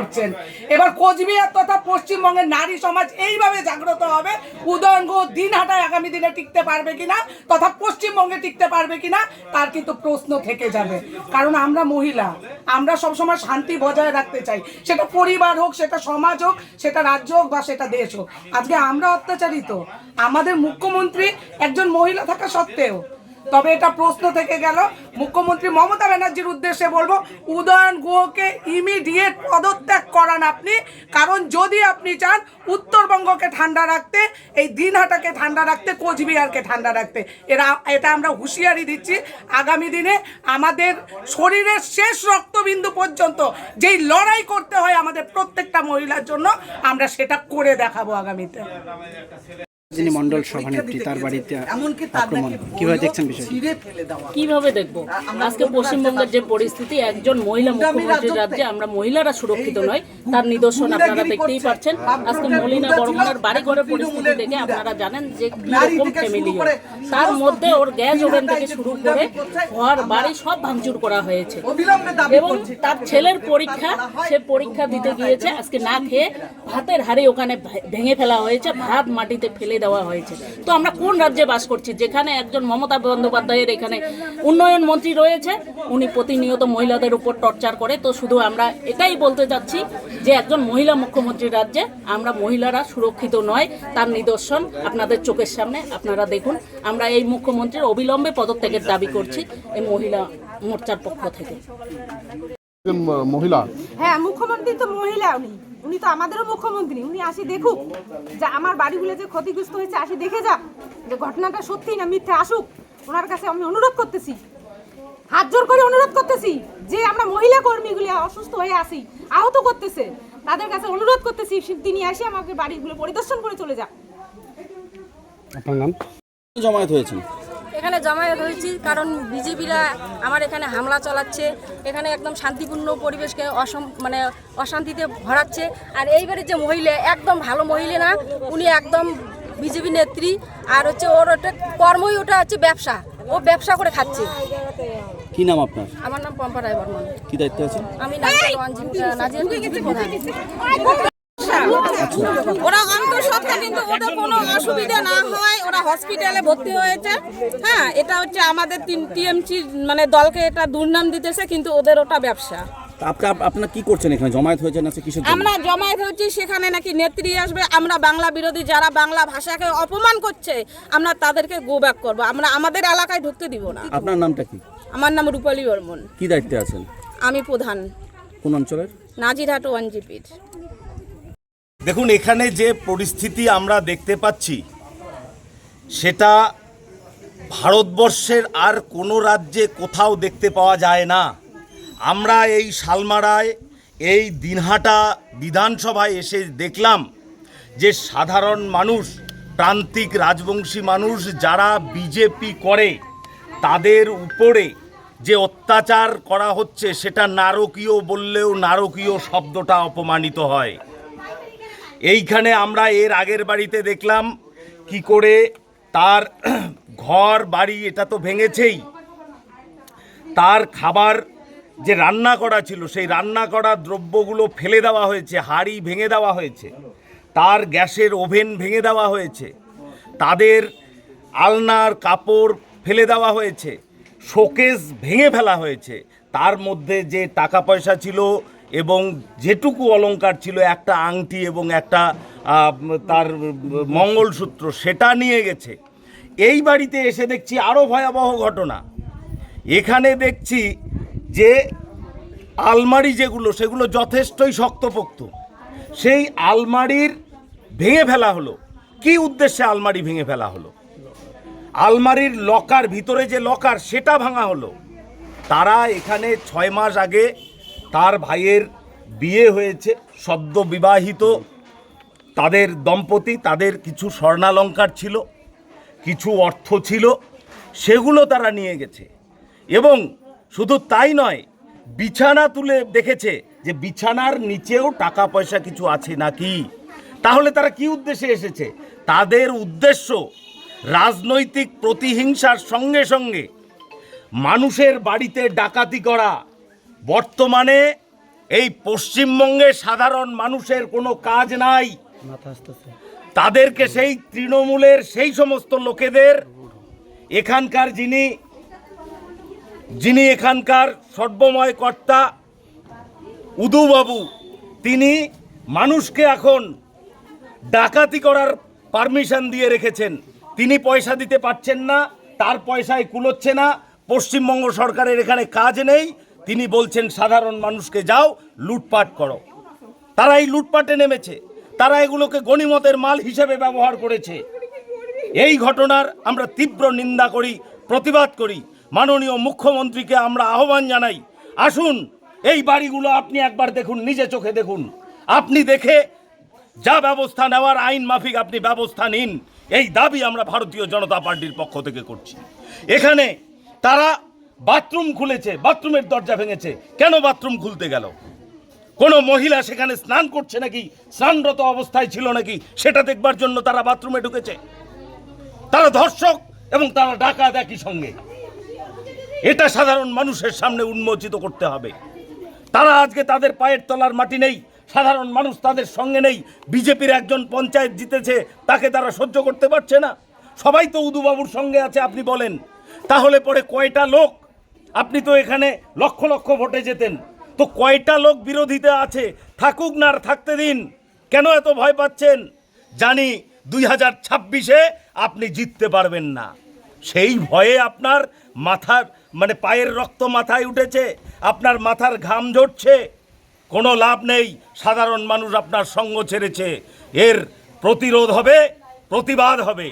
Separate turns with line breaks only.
করছেন। এবার কোচবিহার তথা পশ্চিমবঙ্গের নারী সমাজ এইভাবে জাগ্রত হবে। উদয়ঙ্গ দিনহাটায় আগামী দিনে টিকতে পারবে কিনা তথা পশ্চিমবঙ্গে টিকতে পারবে কিনা তার কিন্তু প্রশ্ন থেকে যাবে। কারণ আমরা মহিলা, আমরা সবসময় শান্তি বজায় রাখতে চাই। সেটা পরিবার হোক, সেটা সমাজ হোক, সেটা রাজ্য হোক বা সেটা দেশ হোক। আজকে আমরা অত্যাচারিত। আমাদের মুখ্যমন্ত্রী একজন মহিলা থাকা সত্ত্বেও তবে এটা প্রশ্ন থেকে গেল, মুখ্যমন্ত্রী মমতা ব্যানার্জির উদ্দেশ্যে বলব, উদয়ন গুহকে ইমিডিয়েট পদত্যাগ করান আপনি। কারণ যদি আপনি চান উত্তরবঙ্গকে ঠান্ডা রাখতে, এই দিনহাটাকে ঠান্ডা রাখতে, কোচবিহারকে ঠান্ডা রাখতে। এরা, এটা আমরা হুঁশিয়ারি দিচ্ছি আগামী দিনে। আমাদের শরীরের শেষ রক্তবিন্দু পর্যন্ত যেই লড়াই করতে হয় আমাদের প্রত্যেকটা মহিলার জন্য, আমরা সেটা করে দেখাবো আগামীতে।
যিনি মন্ডল সভানেত্রী তার বাড়িতে আক্রমণ। কীভাবে দেখছেন বিষয়টি?
কীভাবে দেখব? আজকে পশ্চিমবঙ্গের যে পরিস্থিতি একজন মহিলা মুখ্যমন্ত্রীর রাজ্যে আমরা মহিলারা সুরক্ষিত নয় তার নিদর্শন আপনারা দেখতেই পাচ্ছেন। আজকে মলিনা বর্মনের বাড়ি ঘরের পরিস্থিতি দেখে আপনারা জানেন যে কীরকম ফ্যামিলি তার মধ্যে ওর গ্যাস ওভেন থেকে শুরু করে ঘর বাড়ি সব ভাঙচুর করা হয়েছে। এবং তার ছেলের পরীক্ষা সে পরীক্ষা দিতে গিয়েছে আজকে না খেয়ে ভাতের হাড়ি ওখানে ভেঙে ফেলা হয়েছে ভাত মাটিতে ফেলে দেওয়া হয়েছে। তো আমরা কোন রাজ্যে বাস করছি? যেখানে একজন মমতা বন্দ্যোপাধ্যায়ের এখানে উন্নয়ন মন্ত্রী রয়েছে উনি প্রতিনিয়ত মহিলাদের উপর টর্চার করে। তো শুধু আমরা এটাই বলতে চাচ্ছি যে একজন মহিলা মুখ্যমন্ত্রীর রাজ্যে আমরা মহিলারা সুরক্ষিত নয় তার নিদর্শন আপনাদের চোখের সামনে আপনারা দেখুন। আমরা এই মুখ্যমন্ত্রীর অবিলম্বে পদত্যাগের দাবি করছি এই মহিলা মোর্চার পক্ষ থেকে।
মহিলা।
হ্যাঁ মুখ্যমন্ত্রী তো মহিলা উনি। উনি তো আমাদেরও মুখ্যমন্ত্রী উনি আসি দেখুক যে আমার বাড়িগুলো যে ক্ষতিগ্রস্ত হয়েছে আসি দেখে যাক যে ঘটনাটা সত্যি না মিথ্যে আসুক। ওনার কাছে আমি অনুরোধ করতেছি হাত জোর করে অনুরোধ করতেছি যে আমরা মহিলা কর্মীগুলি অসুস্থ হয়ে আসি আহত করতেছে। তাদের কাছে অনুরোধ করতেছি তিনি আসে আমাকে বাড়িগুলো পরিদর্শন করে চলে যাক।
আপনার নাম?
জমায়েত হয়েছেন।
এখানে জমায়েত হয়েছি কারণ বিজেপিরা আমার এখানে হামলা চালাচ্ছে এখানে একদম শান্তিপূর্ণ পরিবেশকে অসম মানে অশান্তিতে ভরাচ্ছে। আর এইবারে যে মহিলা একদম ভালো মহিলা না উনি একদম বিজেপি নেত্রী আর হচ্ছে ওর ওটা কর্মই ওটা হচ্ছে ব্যবসা ও ব্যবসা করে খাচ্ছে।
কি নাম আপনার?
আমার নাম পম্পা রায় বর্মন।
কি দায়িত্ব আছেন?
আমি বিজেপি প্রধান
ওরা অন্তঃসত্ত্বা কিন্তু ওদের কোনো অসুবিধা না হয়। ওরা হসপিটালে ভর্তি হয়েছে। হ্যাঁ এটা হচ্ছে আমাদের তিন টিএমসি মানে দলকে এটা দুর্নাম দিতেছে কিন্তু ওদের ওটা ব্যবসা।
তা আপনি কি করছেন এখানে? জমায়েত হয়েছেন আছে কিসের
আমরা জমায়েত হচ্ছি সেখানে নাকি নেত্রী আসবে। আমরা বাংলা বিরোধী যারা বাংলা ভাষাকে অপমান করছে আমরা তাদেরকে গো ব্যাক করব। আমরা আমাদের এলাকায় ঢুকতে দিব না।
আপনার নামটা কি?
আমার নাম রূপালী বর্মন।
কি দায়িত্বে আছেন?
আমি প্রধান।
কোন অঞ্চলের?
নাজিরহাট ওয়ান জিপির
দেখুন, এখানে যে পরিস্থিতি আমরা দেখতে পাচ্ছি, সেটা ভারতবর্ষের আর কোনো রাজ্যে কোথাও দেখতে পাওয়া যায় না। আমরা এই শালমারায়, এই দিনহাটা বিধানসভায় এসে দেখলাম যে সাধারণ মানুষ, প্রান্তিক রাজবংশী মানুষ যারা বিজেপি করে, তাদের উপরে যে অত্যাচার করা হচ্ছে, সেটা নারকীয় বললেও নারকীয় শব্দটা অপমানিত হয়। এইখানে আমরা এর আগের বাড়িতে দেখলাম কি করে তার ঘর বাড়ি এটা তো ভেঙেছেই। তার খাবার যে রান্না করা ছিল, সেই রান্না করা দ্রব্যগুলো ফেলে দেওয়া হয়েছে, হাড়ি ভেঙে দেওয়া হয়েছে, তার গ্যাসের ওভেন ভেঙে দেওয়া হয়েছে, তাদের আলনার কাপড় ফেলে দেওয়া হয়েছে, শোকেস ভেঙে ফেলা হয়েছে, তার মধ্যে যে টাকা পয়সা ছিল এবং যেটুকু অলঙ্কার ছিল, একটা আংটি এবং একটা তার মঙ্গলসূত্র, সেটা নিয়ে গেছে। এই বাড়িতে এসে দেখছি আরও ভয়াবহ ঘটনা। এখানে দেখছি যে আলমারি যেগুলো, সেগুলো যথেষ্টই শক্তপোক্ত। সেই আলমারির ভেঙে ফেলা হলো। কি উদ্দেশ্যে আলমারি ভেঙে ফেলা হলো? আলমারির লকার, ভিতরে যে লকার, সেটা ভাঙা হলো। তারা এখানে ছয় মাস আগে তার ভাইয়ের বিয়ে হয়েছে সদ্য বিবাহিত তাদের দম্পতি, তাদের কিছু স্বর্ণালঙ্কার ছিল, কিছু অর্থ ছিল, সেগুলো তারা নিয়ে গেছে। এবং শুধু তাই নয়, বিছানা তুলে দেখেছে যে বিছানার নিচেও টাকা পয়সা কিছু আছে নাকি। তাহলে তারা কি উদ্দেশ্যে এসেছে? তাদের উদ্দেশ্য রাজনৈতিক প্রতিহিংসার সঙ্গে সঙ্গে মানুষের বাড়িতে ডাকাতি করা বর্তমানে এই পশ্চিমবঙ্গে সাধারণ মানুষের কোনো কাজ নাই। তাদেরকে সেই তৃণমূলের সেই সমস্ত লোকেদের এখানকার যিনি যিনি এখানকার সর্বময় কর্তা উদুবাবু তিনি মানুষকে এখন ডাকাতি করার পারমিশন দিয়ে রেখেছেন। তিনি পয়সা দিতে পারছেন না তার পয়সায় কুলোচ্ছে না। পশ্চিমবঙ্গ সরকারের এখানে কাজ নেই। তিনি বলছেন, সাধারণ মানুষকে যাও, লুটপাট করো। তারা এই লুটপাটে নেমেছে। তারা এগুলোকে গণিমতের মাল হিসেবে ব্যবহার করেছে। এই ঘটনার আমরা তীব্র নিন্দা করি, প্রতিবাদ করি। মাননীয় মুখ্যমন্ত্রীকে আমরা আহ্বান জানাই, আসুন, এই বাড়িগুলো আপনি একবার দেখুন, নিজে চোখে দেখুন। আপনি দেখে যা ব্যবস্থা নেওয়ার আইন মাফিক আপনি ব্যবস্থা নিন। এই দাবি আমরা ভারতীয় জনতা পার্টির পক্ষ থেকে করছি। এখানে তারা বাথরুম খুলেছে, বাথরুমের দরজা ভেঙেছে। কেন বাথরুম খুলতে গেল? কোনো মহিলা সেখানে স্নান করছে নাকি? স্নানরত অবস্থায় ছিল নাকি? সেটা দেখবার জন্য তারা বাথরুমে ঢুকেছে। তারা ধর্ষক এবং তারা ডাকাত একই সঙ্গে। এটা সাধারণ মানুষের সামনে উন্মোচিত করতে হবে। তারা আজকে তাদের পায়ের তলার মাটি নেই। সাধারণ মানুষ তাদের সঙ্গে নেই। বিজেপির একজন পঞ্চায়েত জিতেছে, তাকে তারা সহ্য করতে পারছে না। সবাই তো উদুবাবুর সঙ্গে আছে, আপনি বলেন। তাহলে পরে কয়টা লোক আপনি তো এখানে লক্ষ লক্ষ ভোটে যেতেন তো কয়টা লোক বিরোধিতা আছে? থাকুক না আর থাকতে দিন। কেন এত ভয় পাচ্ছেন? জানি দুই হাজার ছাব্বিশে আপনি জিততে পারবেন না। সেই ভয়ে আপনার মাথার মানে পায়ের রক্ত মাথায় উঠেছে, আপনার মাথার ঘাম ঝরছে। কোনো লাভ নেই, সাধারণ মানুষ আপনার সঙ্গ ছেড়েছে। এর প্রতিরোধ হবে, প্রতিবাদ হবে।